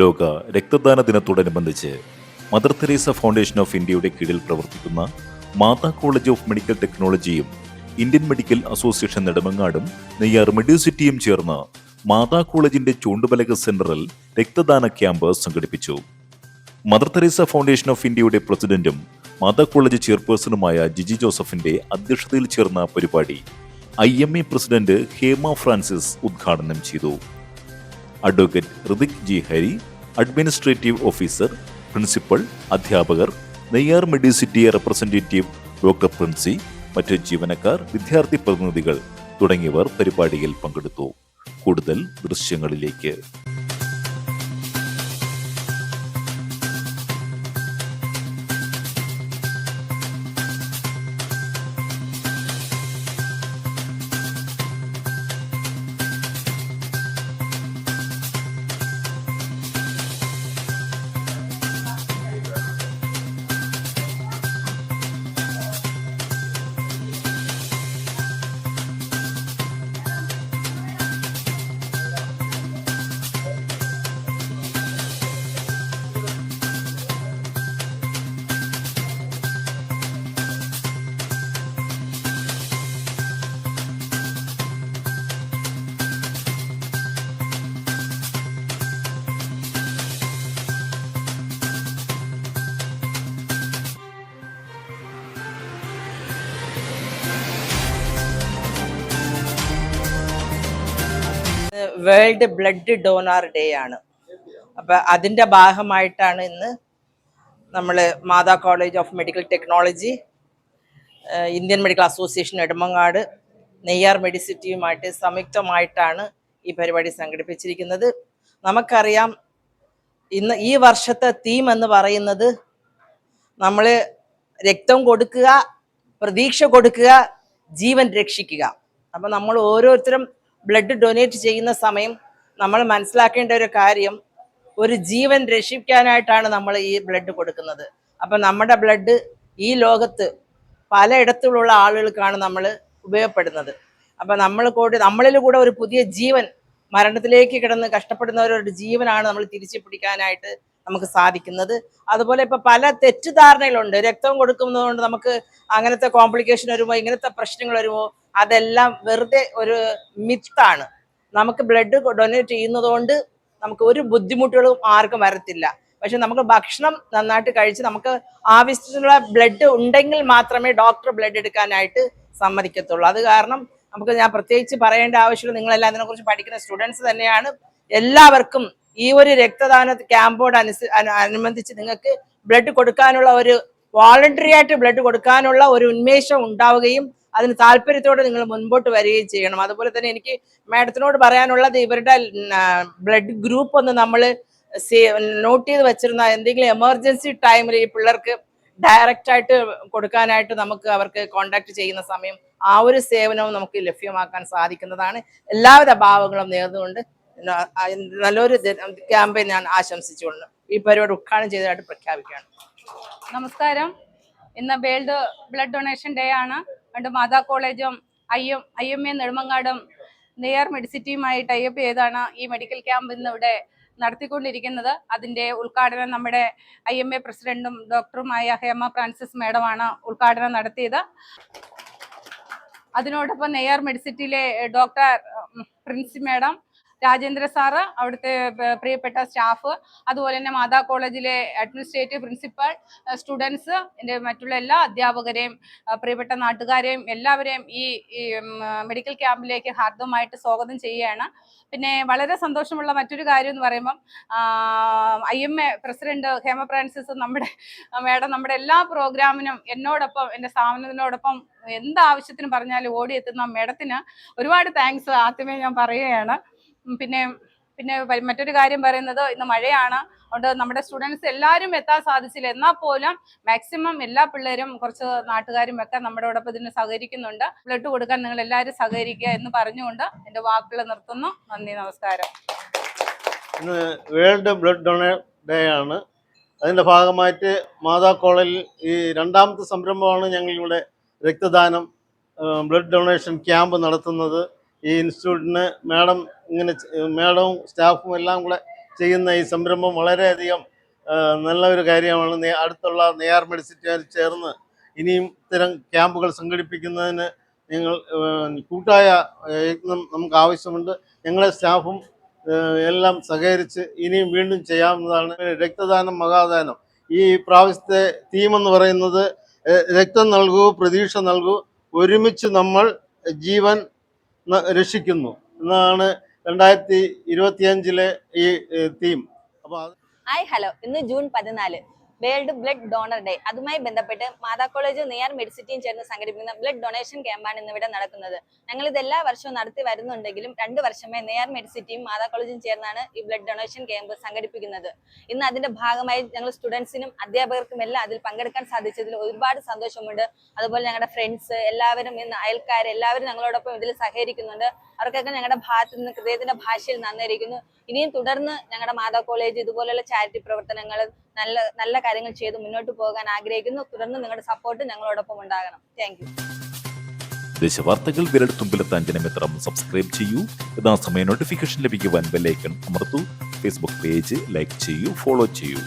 ലോക രക്തദാന ദിനത്തോടനുബന്ധിച്ച് മദർ തെരേസ ഫൗണ്ടേഷൻ ഓഫ് ഇന്ത്യയുടെ കീഴിൽ പ്രവർത്തിക്കുന്ന മാതാ കോളേജ് ഓഫ് മെഡിക്കൽ ടെക്നോളജിയും ഇന്ത്യൻ മെഡിക്കൽ അസോസിയേഷൻ നെടുമങ്ങാടും നെയ്യാർ മെഡിസിറ്റിയും ചേർന്ന് മാതാ കോളേജിന്റെ ചൂണ്ടുപലക സെന്ററിൽ രക്തദാന ക്യാമ്പ് സംഘടിപ്പിച്ചു. മദർ തെരേസ ഫൗണ്ടേഷൻ ഓഫ് ഇന്ത്യയുടെ പ്രസിഡന്റും മാതാ കോളേജ് ചെയർപേഴ്സണുമായ ജിജി ജോസഫിന്റെ അധ്യക്ഷതയിൽ ചേർന്ന പരിപാടി I M A president Hema Francis ഉദ്ഘാടനം ചെയ്തു. Advocate Rithik G Hari administrative officer principal അധ്യാപകർ നെയ്യാർ മെഡിസിറ്റിയെ റെപ്രസെന്റേറ്റീവ് ഡോക്ടർ പ്രിൻസി മറ്റ് ജീവനക്കാർ വിദ്യാർത്ഥി പ്രതിനിധികൾ തുടങ്ങിയവർ പരിപാടിയിൽ പങ്കെടുത്തു. കൂടുതൽ ദൃശ്യങ്ങളിലേക്ക്. വേൾഡ് ബ്ലഡ് ഡോണർ ഡേ ആണ്. അപ്പൊ അതിന്റെ ഭാഗമായിട്ടാണ് ഇന്ന് നമ്മൾ Matha college of medical technology Indian medical association Edumangad Neyyar മെഡിസിറ്റിയുമായിട്ട് സംയുക്തമായിട്ടാണ് ഈ പരിപാടി സംഘടിപ്പിച്ചിരിക്കുന്നത്. നമുക്കറിയാം ഇന്ന് ഈ വർഷത്തെ തീം എന്ന് പറയുന്നത് നമ്മൾ രക്തം കൊടുക്കുക പ്രതീക്ഷ കൊടുക്കുക ജീവൻ രക്ഷിക്കുക. അപ്പം നമ്മൾ ഓരോരുത്തരും ബ്ലഡ് ഡൊനേറ്റ് ചെയ്യുന്ന സമയം നമ്മൾ മനസ്സിലാക്കേണ്ട ഒരു കാര്യം ഒരു ജീവൻ രക്ഷിക്കാനായിട്ടാണ് നമ്മൾ ഈ ബ്ലഡ് കൊടുക്കുന്നത്. അപ്പം നമ്മുടെ ബ്ലഡ് ഈ ലോകത്ത് പലയിടത്തുള്ള ആളുകൾക്കാണ് നമ്മൾ ഉപയോഗപ്പെടുന്നത്. അപ്പം നമ്മൾ കൂടി നമ്മളിൽ കൂടെ ഒരു പുതിയ ജീവൻ മരണത്തിലേക്ക് കിടന്ന് കഷ്ടപ്പെടുന്നവരൊരു ജീവനാണ് നമ്മൾ തിരിച്ചു പിടിക്കാനായിട്ട് നമുക്ക് സാധിക്കുന്നത്. അതുപോലെ ഇപ്പൊ പല തെറ്റിദ്ധാരണകളുണ്ട് രക്തം കൊടുക്കുന്നതുകൊണ്ട് നമുക്ക് അങ്ങനത്തെ കോംപ്ലിക്കേഷൻ വരുമോ ഇങ്ങനത്തെ പ്രശ്നങ്ങൾ വരുമോ അതെല്ലാം വെറുതെ ഒരു മിത്താണ്. നമുക്ക് ബ്ലഡ് ഡൊനേറ്റ് ചെയ്യുന്നതുകൊണ്ട് നമുക്ക് ഒരു ബുദ്ധിമുട്ടുകളും ആർക്കും വരത്തില്ല. പക്ഷെ നമുക്ക് ഭക്ഷണം നന്നായിട്ട് കഴിച്ച് നമുക്ക് ആവശ്യത്തിനുള്ള ബ്ലഡ് ഉണ്ടെങ്കിൽ മാത്രമേ ഡോക്ടർ ബ്ലഡ് എടുക്കാനായിട്ട് സമ്മതിക്കത്തുള്ളൂ. അത് കാരണം നമുക്ക് ഞാൻ പ്രത്യേകിച്ച് പറയേണ്ട ആവശ്യമില്ല. നിങ്ങളെല്ലാം ഇതിനെക്കുറിച്ച് പഠിക്കുന്ന സ്റ്റുഡൻസ് തന്നെയാണ്. എല്ലാവർക്കും ഈ ഒരു രക്തദാന ക്യാമ്പോട് അനുസ അനുബന്ധിച്ച് നിങ്ങൾക്ക് ബ്ലഡ് കൊടുക്കാനുള്ള ഒരു വോളണ്ടറി ആയിട്ട് ബ്ലഡ് കൊടുക്കാനുള്ള ഒരു ഉന്മേഷം ഉണ്ടാവുകയും അതിന് താല്പര്യത്തോടെ നിങ്ങൾ മുൻപോട്ട് വരികയും ചെയ്യണം. അതുപോലെ തന്നെ എനിക്ക് മാഡത്തിനോട് പറയാനുള്ളത് ഇവരുടെ ബ്ലഡ് ഗ്രൂപ്പ് ഒന്ന് നമ്മൾ നോട്ട് ചെയ്ത് വെച്ചിരുന്ന എന്തെങ്കിലും എമർജൻസി ടൈമിൽ ഈ പിള്ളേർക്ക് ഡയറക്റ്റ് ആയിട്ട് കൊടുക്കാനായിട്ട് നമുക്ക് അവർക്ക് കോണ്ടാക്ട് ചെയ്യുന്ന സമയം ആ ഒരു സേവനവും നമുക്ക് ലഭ്യമാക്കാൻ സാധിക്കുന്നതാണ്. എല്ലാവിധ ഭാവങ്ങളും നേർന്നുകൊണ്ട് നല്ലൊരു ക്യാമ്പയിൻ ഞാൻ ആശംസിച്ചുകൊണ്ട് ഈ പരിപാടി ഉദ്ഘാടനം ചെയ്തതായിട്ട് പ്രഖ്യാപിക്കുകയാണ്. നമസ്കാരം. ഇന്ന് വേൾഡ് ബ്ലഡ് ഡൊണേഷൻ ഡേ ആണ്. അതുകൊണ്ട് മാതാ കോളേജും എം എ നെടുമങ്ങാടും നെയ്യാർ മെഡിസിറ്റിയുമായിട്ട് ടൈപ്പ് ചെയ്താണ് ഈ മെഡിക്കൽ ക്യാമ്പ് ഇന്ന് ഇവിടെ നടത്തിക്കൊണ്ടിരിക്കുന്നത്. അതിന്റെ ഉദ്ഘാടനം നമ്മുടെ ഐ എം എ പ്രസിഡന്റും ഡോക്ടറുമായ ഹേമ ഫ്രാൻസിസ് മേഡമാണ് ഉദ്ഘാടനം നടത്തിയത്. അതിനോടൊപ്പം Neyyar മെഡിസിറ്റിയിലെ doctor Princy madam Rajendra sir അവിടുത്തെ പ്രിയപ്പെട്ട സ്റ്റാഫ് അതുപോലെ തന്നെ മാതാ കോളേജിലെ അഡ്മിനിസ്ട്രേറ്റീവ് പ്രിൻസിപ്പൽ സ്റ്റുഡൻസ് എന്റെ മറ്റുള്ള എല്ലാ അധ്യാപകരെയും പ്രിയപ്പെട്ട നാട്ടുകാരെയും എല്ലാവരെയും ഈ മെഡിക്കൽ ക്യാമ്പിലേക്ക് ഹാർദ്ദമായിട്ട് സ്വാഗതം ചെയ്യുകയാണ്. പിന്നെ വളരെ സന്തോഷമുള്ള മറ്റൊരു കാര്യം എന്ന് പറയുമ്പം I M A president Hema Francis നമ്മുടെ മേഡം നമ്മുടെ എല്ലാ പ്രോഗ്രാമിനും എന്നോടൊപ്പം എന്റെ സ്ഥാപനത്തിനോടൊപ്പം എന്ത് ആവശ്യത്തിന് പറഞ്ഞാലും ഓടിയെത്തുന്ന മേഡത്തിന് ഒരുപാട് താങ്ക്സ് ആദ്യമേ ഞാൻ പറയുകയാണ്. പിന്നെ പിന്നെ മറ്റൊരു കാര്യം പറയുന്നത് ഇന്ന് മഴയാണ്. അതുകൊണ്ട് നമ്മുടെ സ്റ്റുഡൻസ് എല്ലാവരും എത്താൻ സാധിച്ചില്ല. എന്നാൽ പോലും മാക്സിമം എല്ലാ പിള്ളേരും കുറച്ച് നാട്ടുകാരും ഒക്കെ നമ്മുടെ നമ്മളോടൊപ്പം ഇതിന് സഹകരിക്കുന്നുണ്ട്. ബ്ലഡ് കൊടുക്കാൻ നിങ്ങൾ എല്ലാവരും സഹകരിക്കുക എന്ന് പറഞ്ഞുകൊണ്ട് എന്റെ വാക്കുകൾ നിർത്തുന്നു. നന്ദി നമസ്കാരം. ഇന്ന് വേൾഡ് ബ്ലഡ് ഡൊണേ ഡേ ആണ്. അതിന്റെ ഭാഗമായിട്ട് മാതാ കോളേജിൽ ഈ രണ്ടാമത്തെ സംരംഭമാണ് ഞങ്ങളിവിടെ രക്തദാനം ബ്ലഡ് ഡൊണേഷൻ ക്യാമ്പ് നടത്തുന്നത്. ഈ ഇൻസ്റ്റിറ്റ്യൂട്ടിന് മാഡം ഇങ്ങനെ മേഡവും സ്റ്റാഫും എല്ലാം കൂടെ ചെയ്യുന്ന ഈ സംരംഭം വളരെയധികം നല്ല ഒരു കാര്യമാണ്. അടുത്തുള്ള നെയ്യാർ മെഡിസിറ്റിയിൽ ചേർന്ന് ഇനിയും ഇത്തരം ക്യാമ്പുകൾ സംഘടിപ്പിക്കുന്നതിന് ഞങ്ങൾ കൂട്ടായ യത്നം നമുക്ക് ആവശ്യമുണ്ട്. ഞങ്ങളെ സ്റ്റാഫും എല്ലാം സഹകരിച്ച് ഇനിയും വീണ്ടും ചെയ്യാവുന്നതാണ്. രക്തദാനം മഹാദാനം. ഈ പ്രാവശ്യത്തെ തീം എന്ന് പറയുന്നത് രക്തം നൽകൂ പ്രതീക്ഷ നൽകൂ ഒരുമിച്ച് നമ്മൾ ജീവൻ രക്ഷിക്കുന്നു. എന്നാണ് രണ്ടായിരത്തി ഇരുപത്തിയഞ്ചിലെ ഈ തീം അപ്പോൾ അത് ഹായ് ഹലോ. ഇന്ന് ജൂൺ പതിനാല്. World blood donor day. അതുമായി ബന്ധപ്പെട്ട് മാതാ കോളേജും നെയ്യാർ മെഡിസിറ്റിയും ചേർന്ന് സംഘടിപ്പിക്കുന്ന ബ്ലഡ് ഡൊണേഷൻ ക്യാമ്പാണ് ഇന്നിവിടെ നടക്കുന്നത്. ഞങ്ങൾ ഇത് എല്ലാ വർഷവും നടത്തി വരുന്നുണ്ടെങ്കിലും രണ്ട് വർഷമേ നെയ്യാർ മെഡിസിറ്റിയും മാതാ കോളേജും ചേർന്നാണ് ഈ ബ്ലഡ് ഡൊണേഷൻ ക്യാമ്പ് സംഘടിപ്പിക്കുന്നത്. ഇന്ന് അതിന്റെ ഭാഗമായി ഞങ്ങൾ സ്റ്റുഡൻസിനും അധ്യാപകർക്കും എല്ലാം അതിൽ പങ്കെടുക്കാൻ സാധിച്ചതിൽ ഒരുപാട് സന്തോഷമുണ്ട്. അതുപോലെ ഞങ്ങളുടെ ഫ്രണ്ട്സ് എല്ലാവരും ഇന്ന് അയൽക്കാർ എല്ലാവരും ഞങ്ങളോടൊപ്പം ഇതിൽ സഹകരിക്കുന്നുണ്ട്. അവർക്കൊക്കെ ഞങ്ങളുടെ ഭാഗത്ത് നിന്ന് ഹൃദയത്തിന്റെ ഭാഷയിൽ നന്നായിരിക്കുന്നു ഇനിയും തുടർന്ന് ഞങ്ങളുടെ മാതാ കോളേജ് ഇതുപോലെയുള്ള ചാരിറ്റി പ്രവർത്തനങ്ങൾ നല്ല നല്ല കാര്യങ്ങൾ ചെയ്ത് മുന്നോട്ട് പോകാൻ ആഗ്രഹിക്കുന്നു. തുടർന്ന് നിങ്ങളുടെ സപ്പോർട്ട് ഞങ്ങളോടൊപ്പം ഉണ്ടാകണം. താങ്ക് യു ദേശവാർത്തകൾ വിരൽത്തുമ്പിലെത്താൻ ജനമിത്രം സബ്സ്ക്രൈബ് ചെയ്യൂ. യഥാസമയം നോട്ടിഫിക്കേഷൻ ലഭിക്കുവാൻ ബെല്ലൈക്കൺ അമർത്തു. ഫേസ്ബുക്ക് പേജ് ലൈക്ക് ചെയ്യൂ ഫോളോ ചെയ്യൂ.